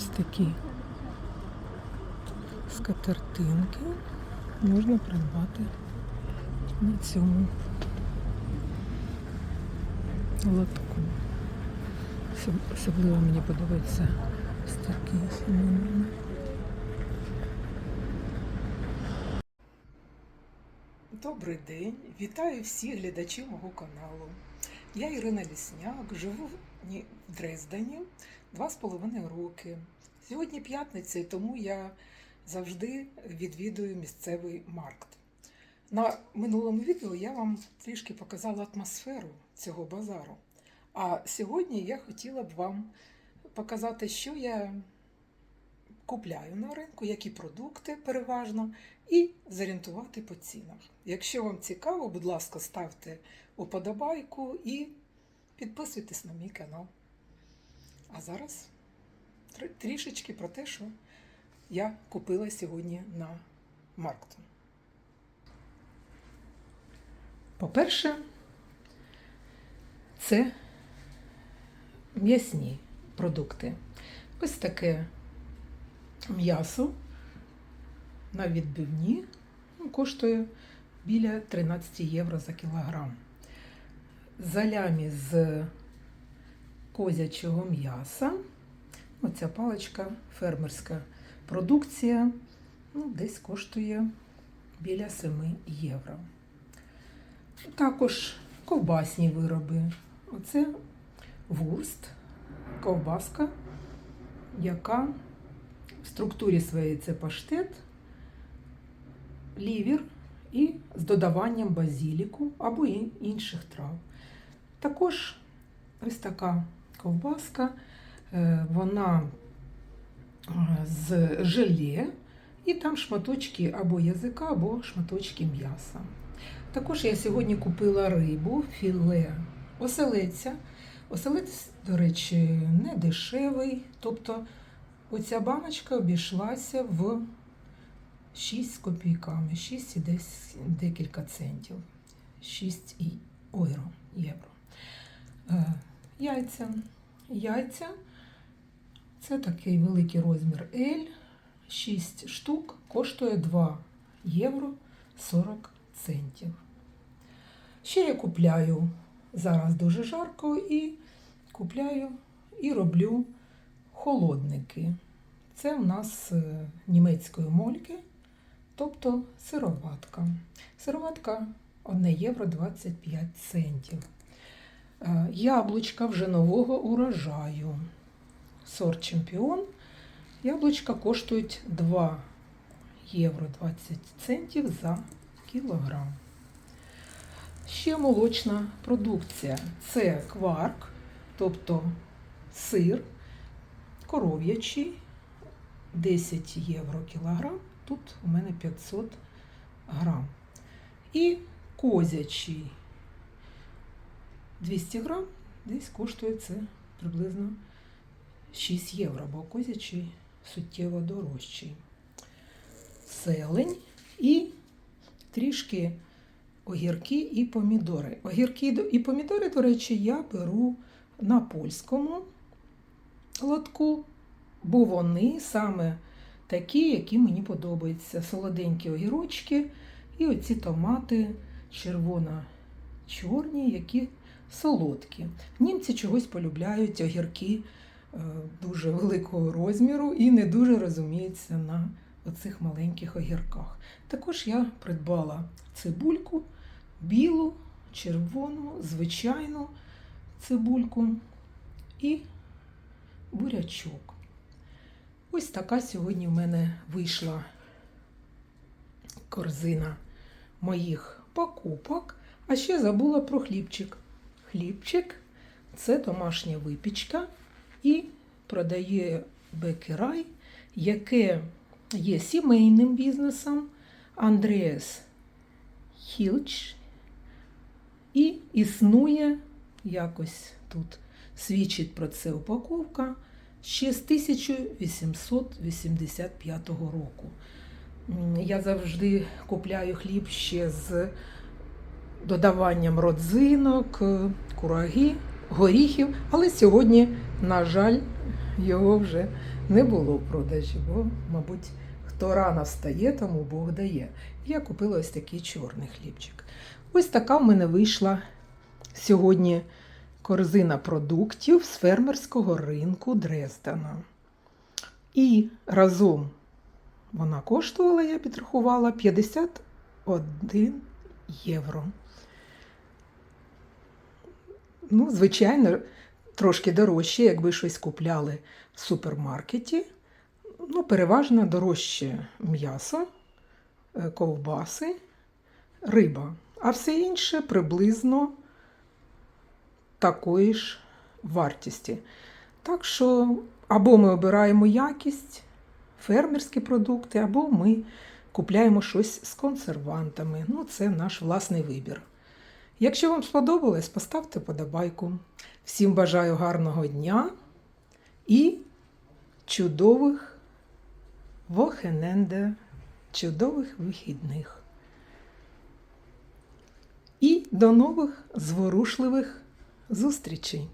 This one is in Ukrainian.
Ось такі скатертинки можна придбати на цьому лотку. Особ- Особливо мені подобається ось сімейні. Добрий день, вітаю всіх глядачів мого каналу. Я Ірина Лісняк, живу в Дрездені два з половиною роки. Сьогодні п'ятниця, і тому я завжди відвідую місцевий маркт. На минулому відео я вам трішки показала атмосферу цього базару. А сьогодні я хотіла б вам показати, що я купляю на ринку, які продукти переважно, і зорієнтувати по цінах. Якщо вам цікаво, будь ласка, ставте уподобайку і підписуйтесь на мій канал. А зараз трішечки про те, що я купила сьогодні на маркту. По-перше, це м'ясні продукти. Ось таке м'ясо на відбивні ну, коштує біля 13 євро за кілограм. Залямі з козячого м'яса. Оця паличка фермерська продукція ну, десь коштує біля 7 євро. Також ковбасні вироби. Оце вурст, ковбаска, яка в структурі своєї це паштет, лівір і з додаванням базіліку або інших трав. Також ось така ковбаска, вона е, з желе, і там шматочки або язика, або шматочки м'яса. Також я сьогодні купила рибу, філе оселеця. Оселець, до речі, не дешевий, тобто Оця баночка обійшлася в 6 з копійками, 6 і десь декілька центів. 6 і євро. Е, яйця. Яйця це такий великий розмір L. 6 штук коштує 2 євро 40 центів. Ще я купляю зараз дуже жарко і купляю і роблю холодники. Це у нас е, німецької мольки, тобто сироватка. Сироватка 1 євро 25 центів. Е, Яблучка вже нового урожаю. Сорт чемпіон. Яблучка коштують 2 євро 20 центів за кілограм. Ще молочна продукція. Це кварк, тобто сир коров'ячий 10 євро кілограм. Тут у мене 500 грам. І козячий 200 грам, десь коштує це приблизно 6 євро, бо козячий суттєво дорожчий. Селень і трішки огірки і помідори. Огірки і помідори, до речі, я беру на польському лотку, бо вони саме такі, які мені подобаються. Солоденькі огірочки і оці томати червоно-чорні, які солодкі. Німці чогось полюбляють огірки дуже великого розміру і не дуже розуміються на оцих маленьких огірках. Також я придбала цибульку білу, червону, звичайну цибульку і бурячок. Ось така сьогодні в мене вийшла корзина моїх покупок. А ще забула про хлібчик. Хлібчик це домашня випічка і продає Бекерай, яке є сімейним бізнесом Андреас Хілч і існує якось тут свідчить про це упаковка ще з 1885 року. Я завжди купляю хліб ще з додаванням родзинок, е, кураги, горіхів, але сьогодні, на жаль, його вже не було в продажі, бо, мабуть, хто рано встає, тому Бог дає. Я купила ось такий чорний хлібчик. Ось така в мене вийшла сьогодні корзина продуктів з фермерського ринку Дрездена. І разом вона коштувала, я підрахувала, 51 євро. Ну, звичайно, трошки дорожче, якби щось купляли в супермаркеті. Ну, переважно дорожче м'ясо, е, ковбаси, риба. А все інше приблизно такої ж вартісті. Так що або ми обираємо якість, фермерські продукти, або ми купляємо щось з консервантами. Ну, це наш власний вибір. Якщо вам сподобалось, поставте подобайку. Всім бажаю гарного дня і чудових вохененде, чудових вихідних. І до нових зворушливих зустрічей!